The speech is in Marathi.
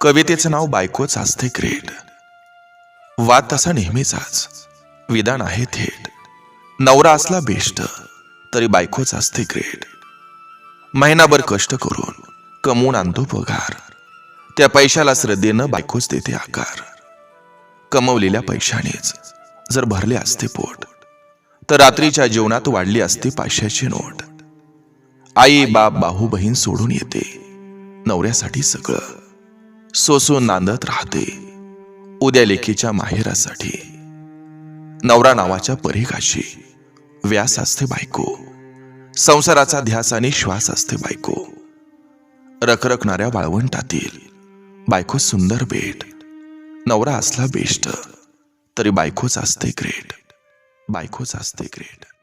कवितेचं नाव बायकोच असते ग्रेट. वाद तसा नेहमीचाच विधान आहे थेट. नवरा असला बेस्ट तरी बायकोच असते ग्रेट. महिनाभर कष्ट करून कमवून आणतो पगार. त्या पैशाला श्रद्धेनं बायकोच देते आकार. कमवलेल्या पैशानेच जर भरले असते पोट तर रात्रीच्या जेवणात वाढली असते पाचशेची नोट. आई बाप बाहू बहीण सोडून येते नवऱ्यासाठी सगळं. सोसून नांदत राहते. उद्या लेखीच्या माहेरासाठी. नवरा नावाच्या परिघाशी. व्यास असते बायको. संसाराचा ध्यास आणि श्वास असते बायको. रखरखणाऱ्या वाळवंटातील बायको सुंदर भेट नवरा असला बेस्ट तरी बायकोच असते ग्रेट. बायकोच असते ग्रेट.